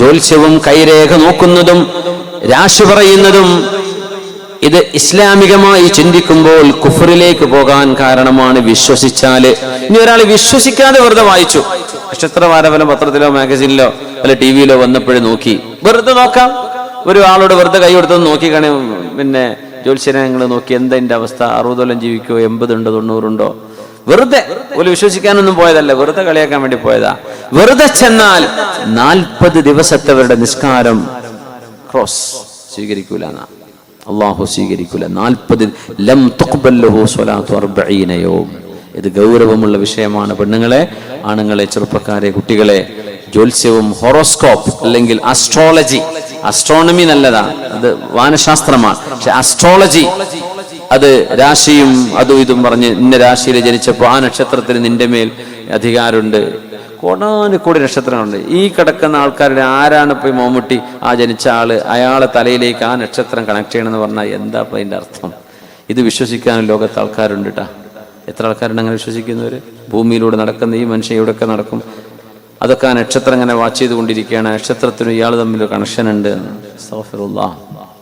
ജ്യോത്സ്യവും കൈരേഖ നോക്കുന്നതും രാശി പറയുന്നതും ഇത് ഇസ്ലാമികമായി ചിന്തിക്കുമ്പോൾ കുഫറിലേക്ക് പോകാൻ കാരണമാണ് വിശ്വസിച്ചാൽ. ഇനി ഒരാൾ വിശ്വസിക്കാതെ വെറുതെ വായിച്ചു. നക്ഷത്ര വാരഫലം പത്രത്തിലോ മാഗസീനിലോ അല്ല ടി വിയിലോ വന്നപ്പോഴും നോക്കി. വെറുതെ നോക്കാം. ഒരു ആളോട് വെറുതെ കൈ നോക്കി കാണി പിന്നെ ജ്യോത്സ്യങ്ങൾ നോക്കി. എന്താ അവസ്ഥ? അറുപതോളം ജീവിക്കോ എൺപതുണ്ടോ തൊണ്ണൂറുണ്ടോ വെറുതെ. ഒരു വിശ്വസിക്കാനൊന്നും പോയതല്ല. വെറുതെ കളിയാക്കാൻ വേണ്ടി പോയതാ. വെറുതെ ചെന്നാൽ നാൽപ്പത് ദിവസത്തവരുടെ നിസ്കാരം ക്രോസ് സ്വീകരിക്കൂല അള്ളാഹു സ്വീകരിക്കൂല. നാൽപ്പത് ലം ഇത് ഗൗരവമുള്ള വിഷയമാണ് പെണ്ണുങ്ങളെ ആണുങ്ങളെ ചെറുപ്പക്കാരെ കുട്ടികളെ. ജ്യോത്സ്യവും ഹൊറോസ്കോപ്പ് അല്ലെങ്കിൽ അസ്ട്രോളജി അസ്ട്രോണമി നല്ലതാണ് അത് വാനശാസ്ത്രമാണ്. പക്ഷെ അസ്ട്രോളജി അത് രാശിയും അതും ഇതും പറഞ്ഞ് ഇന്ന രാശിയിൽ ജനിച്ചപ്പോൾ ആ നക്ഷത്രത്തിന് നിന്റെ മേൽ അധികാരമുണ്ട്. കോടാനുകോടി നക്ഷത്രങ്ങളുണ്ട്. ഈ കിടക്കുന്ന ആൾക്കാരുടെ ആരാണ് ഇപ്പോൾ മമ്മൂട്ടി? ആ ജനിച്ച ആൾ. അയാളെ തലയിലേക്ക് ആ നക്ഷത്രം കണക്ട് ചെയ്യണമെന്ന് പറഞ്ഞാൽ എന്താ അതിന്റെ അർത്ഥം? ഇത് വിശ്വസിക്കാനും ലോകത്ത് ആൾക്കാരുണ്ട് കേട്ടാ എത്ര ആൾക്കാരുണ്ട് അങ്ങനെ വിശ്വസിക്കുന്നവര്? ഭൂമിയിലൂടെ നടക്കുന്ന ഈ മനുഷ്യൻ ഇവിടെയൊക്കെ നടക്കും? അതൊക്കെ ആ നക്ഷത്രം ഇങ്ങനെ വാച്ച് ചെയ്തുകൊണ്ടിരിക്കുകയാണ്. നക്ഷത്രത്തിനും ഇയാൾ തമ്മിൽ കണക്ഷൻ ഉണ്ട് എന്ന്. അസ്തഗ്ഫിറുല്ലാഹ്.